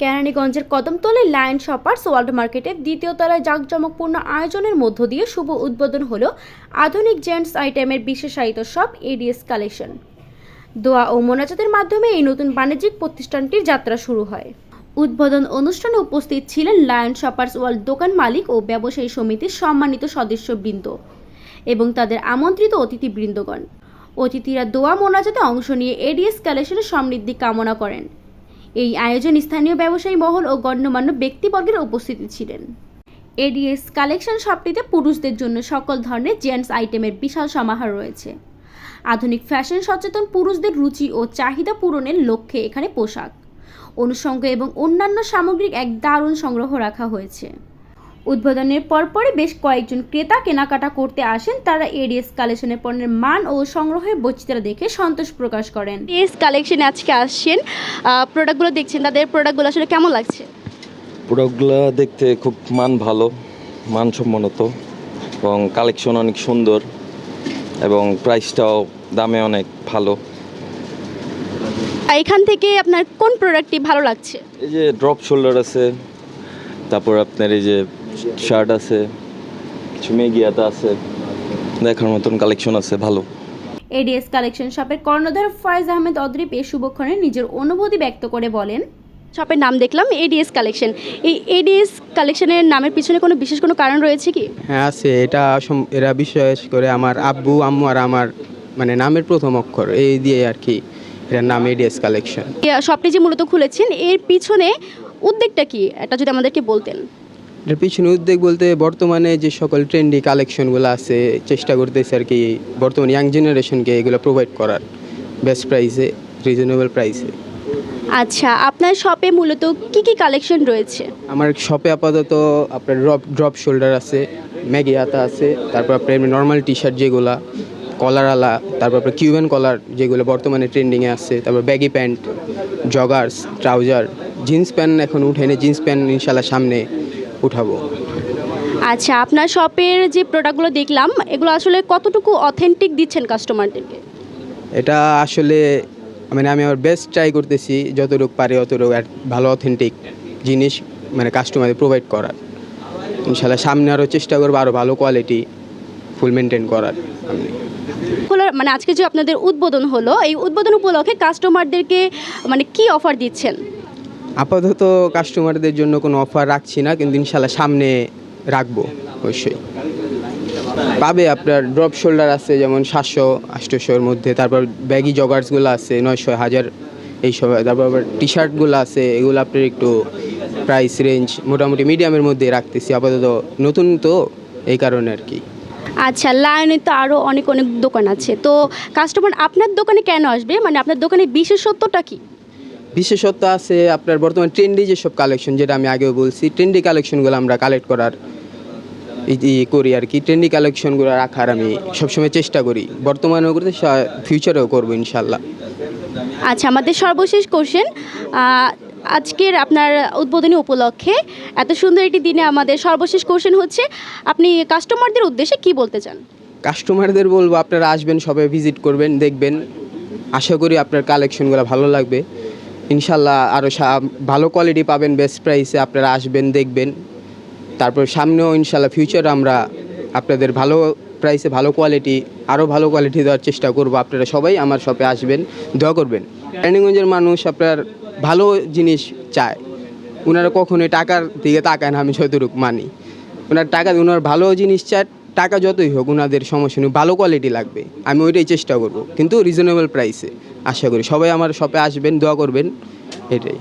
কেরানীগঞ্জের Kadamtali lion shoppers world মার্কেটের দ্বিতীয় তলায় জাঁকজমকপূর্ণ আয়োজনের মধ্য দিয়ে শুভ উদ্বোধন হলো আধুনিক জেন্টস আইটেমের বিশেষায়িত শপ এডিএস কালেকশন। দোয়া ও মোনাজাতের মাধ্যমে এই নতুন বাণিজ্যিক প্রতিষ্ঠানটির যাত্রা শুরু হয়। উদ্বোধন অনুষ্ঠানে উপস্থিত ছিলেন লায়ন শপার্স ওয়ার্ল্ড দোকান মালিক ও ব্যবসায়ী সমিতির সম্মানিত সদস্যবৃন্দ এবং তাদের আমন্ত্রিত অতিথিবৃন্দগণ। অতিথিরা দোয়া মোনাজাতে অংশ নিয়ে এডিএস কালেকশনের সমৃদ্ধি কামনা করেন। এই আয়োজন স্থানীয় ব্যবসায়ী মহল ও গণ্যমান্য ব্যক্তিবর্গের উপস্থিতি ছিলেন। এডিএস কালেকশন শপটিতে পুরুষদের জন্য সকল ধরনের জেন্টস আইটেমের বিশাল সমাহার রয়েছে। আধুনিক ফ্যাশন সচেতন পুরুষদের রুচি ও চাহিদা পূরণের লক্ষ্যে এখানে পোশাক। অনুষঙ্গ এবং অন্যান্য সামগ্রিক এক দারুণ সংগ্রহ রাখা হয়েছে। উদ্বোধনের পরপরই বেশ কয়েকজন ক্রেতা কেনাকাটা করতে আসেন। তারা এডিএস কালেকশনের পণ্যের মান ও সংগ্রহের বৈচিত্র্য দেখে সন্তোষ প্রকাশ করেন। এস কালেকশনে আজকে আসছেন। প্রোডাক্টগুলো দেখছেন। তাদের প্রোডাক্টগুলো আসলে কেমন লাগছে? প্রোডাক্টগুলো দেখতে খুব মান ভালো মানসম্মত এবং কালেকশন অনেক সুন্দর এবং প্রাইসটাও দামে অনেক ভালো। আর এখান থেকে আপনার কোন প্রোডাক্টটি ভালো লাগছে? এই যে ড্রপ শোল্ডার আছে তারপর আপনার এই যে শার্ট আছে কিছু মেগিয়াতা আছে দেখার মতন কালেকশন আছে ভালো। এডিএস কালেকশন শপের কর্ণধার ফয়েজ আহমেদ অদ্রিপ এ শুভক্ষণে নিজের অনুভূতি ব্যক্ত করে বলেন শপের নাম দেখলাম এডিএস কালেকশন এই এডিএস কালেকশনের নামের পিছনে কোনো বিশেষ কোনো কারণ রয়েছে কি? হ্যাঁ আছে। এটা এরা বিশেষ করে আমার আব্বু আম্মু আর আমার মানে নামের প্রথম অক্ষর এই দিয়ে আর কি এটার নাম এডিএস কালেকশন এই শপটি যে মূলত খুলেছেন এর পিছনে উদ্যোগটা কি? এটা যদি আমাদেরকে বলতেন। এটার পিছনে উদ্যোগ বলতে বর্তমানে যে সকল ট্রেন্ডি কালেকশনগুলো আছে চেষ্টা করতেছে আর কি বর্তমানে ইয়াং জেনারেশনকে এগুলো প্রোভাইড করার বেস্ট প্রাইসে রিজনেবল প্রাইসে আচ্ছা আপনার শপে মূলত কি কি কালেকশন রয়েছে? আমার শপে আপাতত আপনার ড্রপ ড্রপ শোল্ডার আছে ম্যাগি হাতা আছে তারপর আপনার এমনি নর্মাল টি শার্ট যেগুলা কলারওয়ালা তারপর আপনার কিউবেন কলার যেগুলো বর্তমানে ট্রেন্ডিংয়ে আছে তারপর baggy pant joggers trouser jeans pant এখন উঠে উঠেনি জিন্স প্যান্ট ইনশাল্লাহ সামনে। উঠাবো। আচ্ছা আপনার শপের যে প্রোডাক্টগুলো দেখলাম এগুলো আসলে কতটুকু অথেন্টিক দিচ্ছেন কাস্টমারদেরকে এটা আসলে মানে আমি আমার বেস্ট ট্রাই করতেছি যতটুকু পারি অতটুকু ভালো অথেন্টিক জিনিস মানে কাস্টমারদের প্রোভাইড করার। ইনশাল্লাহ সামনে আরও চেষ্টা করব আরও ভালো কোয়ালিটি ফুল মেনটেন করার হলো মানে আজকে যে আপনাদের উদ্বোধন হলো এই উদ্বোধন উপলক্ষে কাস্টমারদেরকে মানে কি অফার দিচ্ছেন? আপাতত কাস্টমারদের জন্য কোনো অফার রাখছি না, কিন্তু ইনশাল্লাহ সামনে রাখব, অবশ্যই। পাবে আপনার ড্রপ শোল্ডার আছে, যেমন সাতশো আটশোশোর মধ্যে, তারপর ব্যাগি জগার্সগুলো আছে, নয়শো, হাজার, এই এইসব তারপর আবার টি শার্টগুলো আছে, এগুলো আপনার একটু প্রাইস রেঞ্জ মোটামুটি মিডিয়ামের মধ্যে রাখতেছি, আপাতত নতুন তো, এই কারণে আর কি। আচ্ছা লায়নে তো আরও অনেক অনেক দোকান আছে, তো কাস্টমার আপনার দোকানে কেন আসবে? মানে আপনার দোকানে বিশেষত্বটা কি? বিশেষত্ব আছে আপনার বর্তমান ট্রেন্ডি যেসব কালেকশন যেটা আমি আগেও বলছি ট্রেন্ডি কালেকশনগুলো আমরা কালেক্ট করার করি আর কি। ট্রেন্ডি কালেকশনগুলো রাখার আমি সবসময় চেষ্টা করি। বর্তমানেও করতে ফিউচারেও করব ইনশাল্লাহ। আচ্ছা আমাদের সর্বশেষ কোশ্চেন আজকের আপনার উদ্বোধনী উপলক্ষে এত সুন্দর একটি দিনে আমাদের সর্বশেষ কোশ্চেন হচ্ছে আপনি কাস্টমারদের উদ্দেশ্যে কি বলতে চান? কাস্টমারদের বলব আপনারা আসবেন সবাই ভিজিট করবেন দেখবেন। আশা করি আপনার কালেকশনগুলো ভালো লাগবে। ইনশাল্লাহ আরও ভালো কোয়ালিটি পাবেন বেস্ট প্রাইসে আপনারা আসবেন, দেখবেন। তারপর সামনেও ইনশাল্লাহ ফিউচার আমরা আপনাদের ভালো প্রাইসে ভালো কোয়ালিটি আরও ভালো কোয়ালিটি দেওয়ার চেষ্টা করব। আপনারা সবাই আমার শপে আসবেন, দোয়া করবেন। রানিগঞ্জের মানুষ আপনার ভালো জিনিস চায়। ওনারা কখনোই টাকার দিকে তাকায় না, আমি যতটুকু মানি। ওনার টাকা ওনার ভালো জিনিস চায় টাকা যতই হোক ওনাদের সমস্যা নেই, ভালো কোয়ালিটি লাগবে। আমি ওইটাই চেষ্টা করব। কিন্তু রিজনেবল প্রাইসে আশা করি সবাই আমার শপে আসবেন, দোয়া করবেন, এটাই।